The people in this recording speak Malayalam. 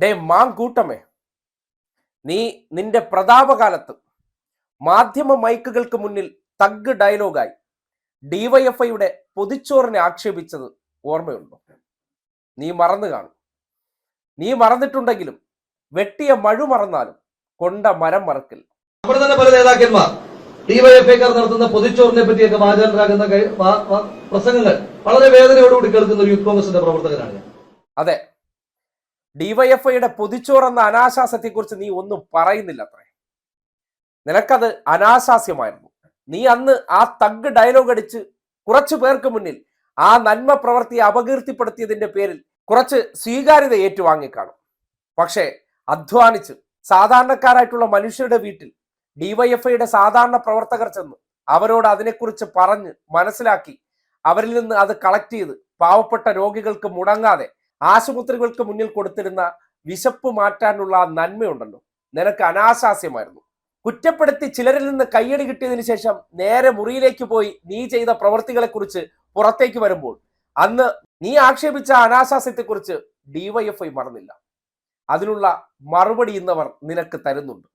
ഡേ മാങ്കൂട്ടമേ നീ നിന്റെ പ്രതാപകാലത്ത് മാധ്യമ മൈക്കുകൾക്ക് മുന്നിൽ തഗ് ഡയലോഗായി ഡിവൈഎഫ്ഐയുടെ പൊതിച്ചോറിനെ ആക്ഷേപിച്ചത് ഓർമ്മയുണ്ടോ? നീ മറന്നു കാണും. നീ മറന്നിട്ടുണ്ടെങ്കിലും വെട്ടിയ മഴു മറന്നാലും കൊണ്ട മരം മറക്കില്ല അവിടെ തന്നെ പല നേതാക്കന്മാർ ഡിവൈഎഫ്ഐക്കാർ നടത്തുന്ന പൊതിച്ചോറിനെ പറ്റിയൊക്കെ വാചാലരാകുന്ന കഴി- വാ- വാ- പ്രസംഗങ്ങൾ വളരെ വേദനയോടുകൂടി കേൾക്കുന്ന ഒരു യൂത്ത് കോൺഗ്രസിന്റെ പ്രവർത്തകനാണ് അതെ ഡിവൈഎഫ്ഐയുടെ പൊതിച്ചോർ എന്ന അനാശാസ്യത്തെക്കുറിച്ച് നീ ഒന്നും പറയുന്നില്ല അത്രേ. നിനക്കത് അനാശാസ്യമായിരുന്നു. നീ അന്ന് ആ തഗ് ഡയലോഗ് അടിച്ച് കുറച്ചു പേർക്ക് മുന്നിൽ ആ നന്മ പ്രവൃത്തിയെ അപകീർത്തിപ്പെടുത്തിയതിന്റെ പേരിൽ കുറച്ച് സ്വീകാര്യത ഏറ്റുവാങ്ങിക്കാണും. പക്ഷേ അധ്വാനിച്ച് സാധാരണക്കാരായിട്ടുള്ള മനുഷ്യരുടെ വീട്ടിൽ ഡിവൈഎഫ്ഐയുടെ സാധാരണ പ്രവർത്തകർ ചെന്ന് അവരോട് അതിനെക്കുറിച്ച് പറഞ്ഞ് മനസ്സിലാക്കി അവരിൽ നിന്ന് അത് കളക്ട് ചെയ്ത് പാവപ്പെട്ട രോഗികൾക്ക് മുടങ്ങാതെ ആശുപത്രികൾക്ക് മുന്നിൽ കൊടുത്തിരുന്ന വിശപ്പ് മാറ്റാനുള്ള നന്മയുണ്ടല്ലോ. നിനക്ക് അനാശാസ്യമായിരുന്നു. കുറ്റപ്പെടുത്തി ചിലരിൽ നിന്ന് കയ്യടി കിട്ടിയതിനു ശേഷം നേരെ മുറിയിലേക്ക് പോയി നീ ചെയ്ത പ്രവൃത്തികളെ കുറിച്ച് പുറത്തേക്ക് വരുമ്പോൾ അന്ന് നീ ആക്ഷേപിച്ച അനാശാസ്യത്തെക്കുറിച്ച് ഡിവൈഎഫ്ഐ മറന്നില്ല. അതിനുള്ള മറുപടി ഇന്നവർ നിനക്ക് തരുന്നുണ്ട്.